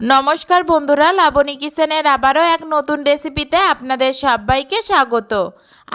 নমস্কার বন্ধুরা, লাবণী কিচেনের আবারও এক নতুন রেসিপিতে আপনাদের সবাইকে স্বাগত।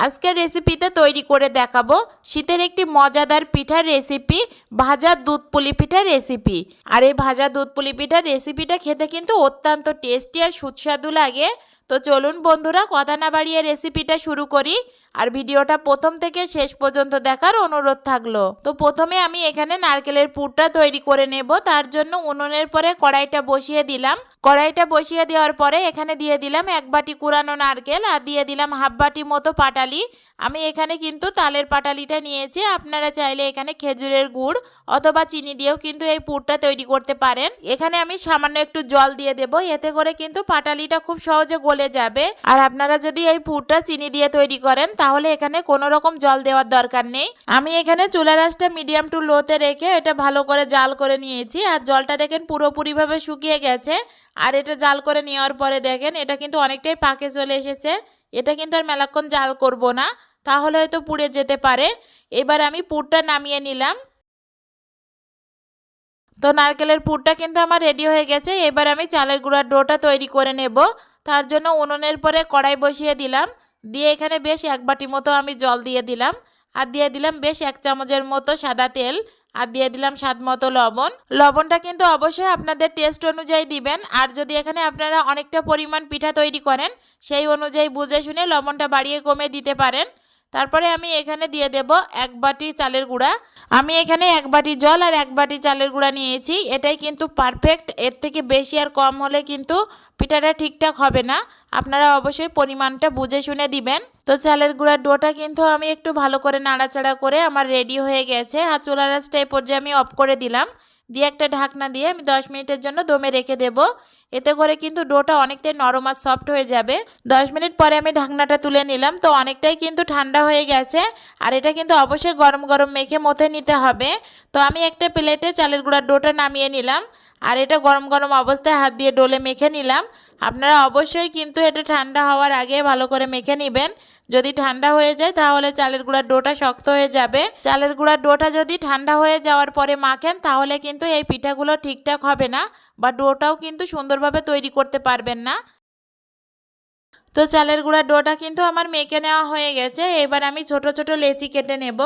আজকের রেসিপিতে তৈরি করে দেখাবো শীতের একটি মজাদার পিঠার রেসিপি, ভাজা দুধ পুলি পিঠার রেসিপি। আর এই ভাজা দুধ পুলি পিঠার রেসিপিটা খেতে কিন্তু অত্যন্ত টেস্টি আর সুস্বাদু লাগে। তো চলুন বন্ধুরা, কথা না বাড়িয়ে রেসিপিটা শুরু করি। আর ভিডিওটা প্রথম থেকে শেষ পর্যন্ত দেখার অনুরোধ থাকল। তো প্রথমে আমি এখানে নারকেলের পুরটা তৈরি করে নেব। তার জন্য উনুনের পরে কড়াইটা বসিয়ে দিলাম। কড়াইটা বসিয়ে দেওয়ার পরে এখানে দিয়ে দিলাম এক বাটি কুরানো নারকেল আর দিয়ে দিলাম হাফ বাটি মতো পাটালি। আমি এখানে কিন্তু তালের পাটালিটা নিয়েছি। আপনারা চাইলে এখানে খেজুরের গুড় অথবা চিনি দিয়েও কিন্তু এই পুরটা তৈরি করতে পারেন। এখানে আমি সামান্য একটু জল দিয়ে দেব। এতে করে কিন্তু পাটালিটা খুব সহজে গলে যাবে। আর আপনারা যদি এই পুরটা চিনি দিয়ে তৈরি করেন, তাহলে এখানে কোনো রকম জল দেওয়ার দরকার নেই। আমি এখানে চুলা রাসটা মিডিয়াম টু লোতে রেখে এটা ভালো করে জাল করে নিয়েছি। আর জলটা দেখেন পুরোপুরিভাবে শুকিয়ে গেছে। আর এটা জাল করে নেওয়ার পরে দেখেন, এটা কিন্তু অনেকটাই পাকে চলে এসেছে। এটা কিন্তু আর মেলাক্ষণ জাল করব না। তাহলে হয়তো পুড়ে যেতে পারে। এবার আমি পুরটা নামিয়ে নিলাম। তো নারকেলের পুরটা কিন্তু আমার রেডি হয়ে গেছে। এবার আমি চালের গুঁড়ার ডোটা তৈরি করে নেব। তার জন্য উনুনের পরে কড়াই বসিয়ে দিলাম। দিয়ে এখানে বেশ এক বাটি মতো আমি জল দিয়ে দিলাম। আর দিয়ে দিলাম বেশ এক চামচের মতো সাদা তেল। আর দিয়ে দিলাম স্বাদ মতো লবণ। লবণটা কিন্তু অবশ্যই আপনাদের টেস্ট অনুযায়ী দিবেন। আর যদি এখানে আপনারা অনেকটা পরিমাণ পিঠা তৈরি করেন, সেই অনুযায়ী বুঝে শুনে লবণটা বাড়িয়ে কমে দিতে পারেন। তারপরে আমি এখানে দিয়ে দেব এক বাটি চালের গুঁড়া। আমি এখানে এক বাটি জল আর এক বাটি চালের গুঁড়া নিয়েছি। এটাই কিন্তু পারফেক্ট এর থেকে বেশি আর কম হলে কিন্তু পিঠাটা ঠিকঠাক হবে না। আপনারা অবশ্যই পরিমাণটা বুঝে শুনে দিবেন। তো চালের গুঁড়ার ডোটা কিন্তু আমি একটু ভালো করে নাড়াচাড়া করে আমার রেডি হয়ে গেছে। আর চুলার রাসটা এই পর্যায়ে আমি অফ করে দিলাম। দিয়ে একটা ঢাকনা দিয়ে আমি দশ মিনিটের জন্য দমে রেখে দেব। এতে করে কিন্তু ডোটা অনেকটাই নরম আর সফট হয়ে যাবে। দশ মিনিট পরে আমি ঢাকনাটা তুলে নিলাম। তো অনেকটাই কিন্তু ঠান্ডা হয়ে গেছে। আর এটা কিন্তু অবশ্যই গরম গরম মেখে মথে নিতে হবে। তো আমি একটা প্লেটে চালের গুঁড়ার ডোটা নামিয়ে নিলাম। আর এটা গরম গরম অবস্থায় হাত দিয়ে ডোলে মেখে নিলাম। আপনারা অবশ্যই কিন্তু এটা ঠান্ডা হওয়ার আগে ভালো করে মেখে নেবেন। যদি ঠান্ডা হয়ে যায় তাহলে চালের গুঁড়ার ডোটা শক্ত হয়ে যাবে। চালের গুঁড়ার ডোটা যদি ঠান্ডা হয়ে যাওয়ার পরে মাখেন তাহলে কিন্তু এই পিঠাগুলো ঠিকঠাক হবে না বা ডোটাও কিন্তু সুন্দরভাবে তৈরি করতে পারবেন না। তো চালের গুঁড়ার ডোটা কিন্তু আমার মেখে নেওয়া হয়ে গেছে। এবার আমি ছোট ছোট লেচি কেটে নেব।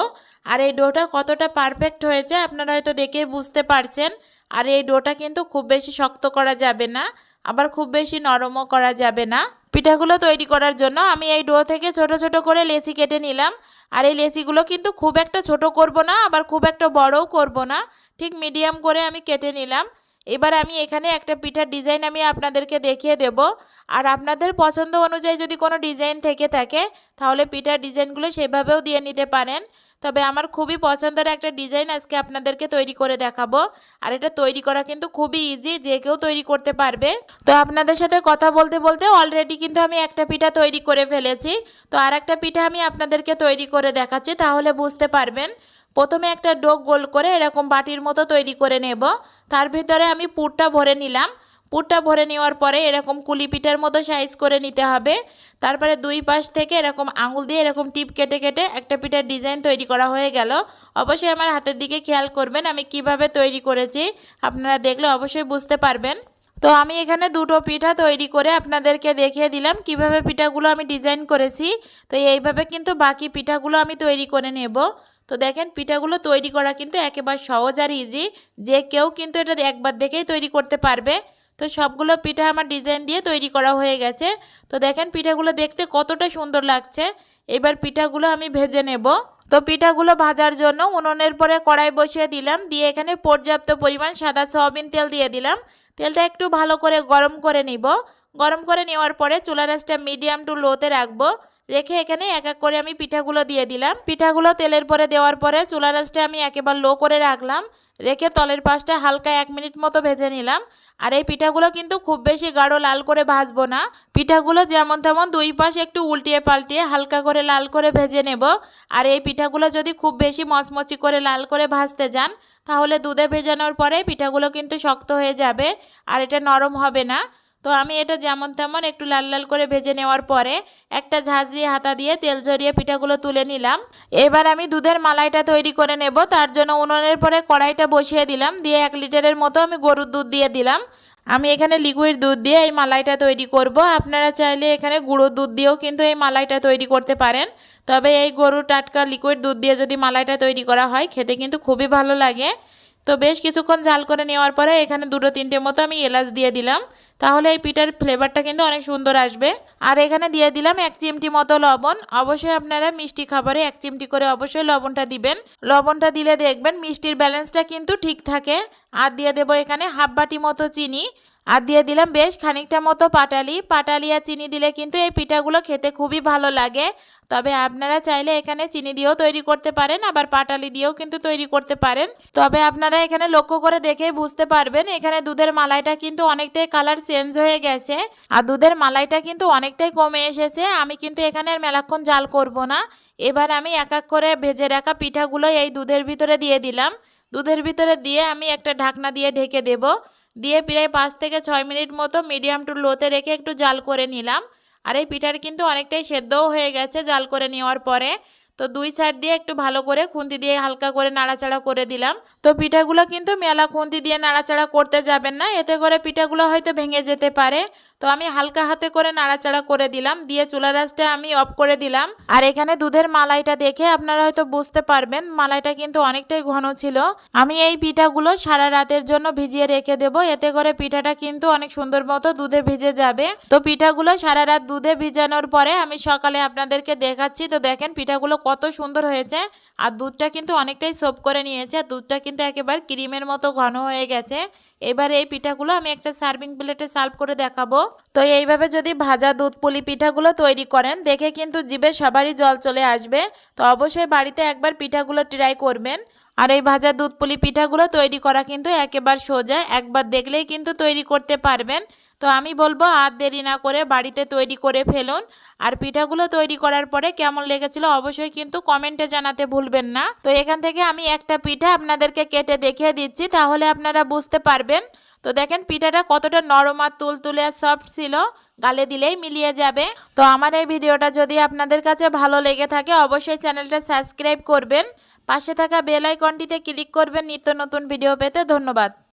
আর এই ডোটা কতটা পারফেক্ট হয়েছে আপনারা হয়তো দেখে বুঝতে পারছেন। আর এই ডোটা কিন্তু খুব বেশি শক্ত করা যাবে না, আবার খুব বেশি নরমও করা যাবে না। পিঠাগুলো তৈরি করার জন্য আমি এই ডো থেকে ছোট ছোট করে লেচি কেটে নিলাম। আর এই লেচিগুলো কিন্তু খুব একটা ছোট করব না, আবার খুব একটা বড়ও করব না। ঠিক মিডিয়াম করে আমি কেটে নিলাম। এবার আমি এখানে একটা পিঠার ডিজাইন আমি আপনাদেরকে দেখিয়ে দেব। আর আপনাদের পছন্দ অনুযায়ী যদি কোনো ডিজাইন থেকে থাকে, তাহলে পিঠার ডিজাইনগুলো সেভাবেও দিয়ে নিতে পারেন। তবে আমার খুবই পছন্দের একটা ডিজাইন আজকে আপনাদেরকে তৈরি করে দেখাবো। আর এটা তৈরি করা কিন্তু খুবই ইজি যে কেউ তৈরি করতে পারবে। তো আপনাদের সাথে কথা বলতে বলতে অলরেডি কিন্তু আমি একটা পিঠা তৈরি করে ফেলেছি। তো আর একটা পিঠা আমি আপনাদেরকে তৈরি করে দেখাচ্ছি, তাহলে বুঝতে পারবেন। প্রথমে একটা ডোক গোল করে এরকম বাটির মতো তৈরি করে নেব। তার ভিতরে আমি পুরটা ভরে নিলাম। পুরটা ভরে নেওয়ার পরে এরকম কুলি পিঠার মতো সাইজ করে নিতে হবে। তারপরে দুই পাশ থেকে এরকম আঙুল দিয়ে এরকম টিপ কেটে কেটে একটা পিঠার ডিজাইন তৈরি করা হয়ে গেল। অবশ্যই আমার হাতের দিকে খেয়াল করবেন আমি কীভাবে তৈরি করেছি, আপনারা দেখলে অবশ্যই বুঝতে পারবেন। তো আমি এখানে দুটো পিঠা তৈরি করে আপনাদেরকে দেখিয়ে দিলাম কীভাবে পিঠাগুলো আমি ডিজাইন করেছি। তো এইভাবে কিন্তু বাকি পিঠাগুলো আমি তৈরি করে নেব। তো দেখেন পিঠাগুলো তৈরি করা কিন্তু একেবারে সহজ আর ইজি যে কেউ কিন্তু এটা একবার দেখেই তৈরি করতে পারবে। তো সবগুলো পিঠা আমার ডিজাইন দিয়ে তৈরি করা হয়ে গেছে। তো দেখেন পিঠাগুলো দেখতে কতটা সুন্দর লাগছে। এবার পিঠাগুলো আমি ভেজে নেব। তো পিঠাগুলো ভাজার জন্য উনুনের পরে কড়াই বসিয়ে দিলাম। দিয়ে এখানে পর্যাপ্ত পরিমাণ সাদা সয়াবিন তেল দিয়ে দিলাম। তেলটা একটু ভালো করে গরম করে নিব। গরম করে নেওয়ার পরে চুলা রাসটা মিডিয়াম টু লোতে রাখব। রেখে এখানে এক এক করে আমি পিঠাগুলো দিয়ে দিলাম। পিঠাগুলো তেলের পরে দেওয়ার পরে চুলা রাসটা আমি একেবারে লো করে রাখলাম। রেখে তলের পাশটা হালকা এক মিনিট মতো ভেজে নিলাম। আর এই পিঠাগুলো কিন্তু খুব বেশি গাঢ় লাল করে ভাজবো না। পিঠাগুলো যেমন তেমন দুই পাশ একটু উল্টিয়ে পাল্টিয়ে হালকা করে লাল করে ভেজে নেব। আর এই পিঠাগুলো যদি খুব বেশি মচমচি করে লাল করে ভাজতে যান, তাহলে দুধে ভেজানোর পরে পিঠাগুলো কিন্তু শক্ত হয়ে যাবে। আর এটা নরম হবে না। তো আমি এটা যেমন তেমন একটু লাল লাল করে ভেজে নেওয়ার পরে একটা ঝাঁঝরি হাতা দিয়ে তেল ঝরিয়ে পিঠাগুলো তুলে নিলাম। এবার আমি দুধের মালাইটা তৈরি করে নেব। তার জন্য উনুনের পরে কড়াইটা বসিয়ে দিলাম। দিয়ে এক লিটারের মতো আমি গরুর দুধ দিয়ে দিলাম। আমি এখানে লিকুইড দুধ দিয়ে এই মালাইটা তৈরি করব। আপনারা চাইলে এখানে গুঁড়ো দুধ দিয়েও কিন্তু এই মালাইটা তৈরি করতে পারেন। তবে এই গরুর টাটকা লিকুইড দুধ দিয়ে যদি মালাইটা তৈরি করা হয়, খেতে কিন্তু খুবই ভালো লাগে। তো বেশ কিছুক্ষণ ঝাল করে নেওয়ার পরে এখানে দুটো তিনটে মতো আমি এলাচ দিয়ে দিলাম। তাহলে এই পিঠার ফ্লেভারটা কিন্তু অনেক সুন্দর আসবে। আর এখানে দিয়ে দিলাম এক চিমটি মতো লবণ। অবশ্যই আপনারা মিষ্টি খাবারে এক চিমটি করে অবশ্যই লবণটা দিবেন। লবণটা দিলে দেখবেন মিষ্টির ব্যালেন্সটা কিন্তু ঠিক থাকে। আর দিয়ে দেব এখানে হাফ বাটি মতো চিনি। আর দিয়ে দিলাম বেশ খানিকটা মতো পাটালি। পাটালি আর চিনি দিলে কিন্তু এই পিঠাগুলো খেতে খুবই ভালো লাগে। তবে আপনারা চাইলে এখানে চিনি দিয়েও তৈরি করতে পারেন, আবার পাটালি দিয়েও কিন্তু তৈরি করতে পারেন। তবে আপনারা এখানে লক্ষ্য করে দেখেই বুঝতে পারবেন, এখানে দুধের মালাইটা কিন্তু অনেকটাই কালার চেঞ্জ হয়ে গেছে। আর দুধের মালাইটা কিন্তু অনেকটাই কমে এসেছে। আমি কিন্তু এখানে আর মেলাক্ষণ জাল করব না। এবার আমি এক এক করে ভেজে রাখা পিঠাগুলো এই দুধের ভিতরে দিয়ে দিলাম। দুধের ভিতরে দিয়ে আমি একটা ঢাকনা দিয়ে ঢেকে দেব। দিয়ে প্রায় পাঁচ থেকে ছয় মিনিট মতো মিডিয়াম টু লোতে রেখে একটু জাল করে নিলাম। আর এই পিঠার কিন্তু অনেকটাই সেদ্ধও হয়ে গেছে জাল করে নেওয়ার পরে। তো দুই সাইড দিয়ে একটু ভালো করে খুন্তি দিয়ে হালকা করে নাড়াচাড়া করে দিলাম। তো পিঠাগুলো কিন্তু মেলা খুন্তি দিয়ে নাড়াচাড়া করতে যাবেন না, এতে করে পিঠাগুলো হয়তো ভেঙে যেতে পারে। তো আমি হালকা হাতে করে নাড়াচাড়া করে দিলাম, দিয়ে চুলা রাসটা আমি অফ করে দিলাম। আর এখানে দুধের মালাইটা দেখে আপনারা হয়তো বুঝতে পারবেন, মালাইটা কিন্তু অনেকটাই ঘন ছিল। আমি এই পিঠাগুলো সারা রাতের জন্য ভিজিয়ে রেখে দেবো, এতে করে পিঠাটা কিন্তু অনেক সুন্দর মতো দুধে ভিজে যাবে। তো পিঠাগুলো সারা রাত দুধে ভিজানোর পরে আমি সকালে আপনাদেরকে দেখাচ্ছি, তো দেখেন পিঠাগুলো কত সুন্দর হয়েছে। আর দুধটা কিন্তু অনেকটাই সোপ করে নিয়েছে, আর দুধটা কিন্তু একেবারে ক্রিমের মতো ঘন হয়ে গেছে। এবার এই পিঠাগুলো আমি একটা সার্ভিং প্লেটে সার্ভ করে দেখাবো। তো এইভাবে যদি ভাজা দুধ পুলি পিঠাগুলো তৈরি করেন, দেখে কিন্তু জিভে সবারই জল চলে আসবে। তো অবশ্যই বাড়িতে একবার পিঠাগুলো ট্রাই করবেন। আর এই ভাজা দুধ পুলি পিঠাগুলো তৈরি করা কিন্তু একেবারে সোজা, একবার দেখলেই কিন্তু তৈরি করতে পারবেন। তো আমি বলব আর দেরি না করে বাড়িতে তৈরি করে ফেলুন। আর পিঠাগুলো তৈরি করার পরে কেমন লেগেছিল অবশ্যই কিন্তু কমেন্টে জানাতে ভুলবেন না। তো এখান থেকে আমি একটা পিঠা আপনাদেরকে কেটে দেখিয়ে দিচ্ছি, তাহলে আপনারা বুঝতে পারবেন। তো দেখেন পিঠাটা কতটা নরম আর তুলতুলে আর সফট ছিল, গালে দিলেই মিলিয়ে যাবে। তো আমার এই ভিডিওটা যদি আপনাদের কাছে ভালো লেগে থাকে, অবশ্যই চ্যানেলটা সাবস্ক্রাইব করবেন। পাশে থাকা বেল আইকনটিতে ক্লিক করবেন নিত্য নতুন ভিডিও পেতে। ধন্যবাদ।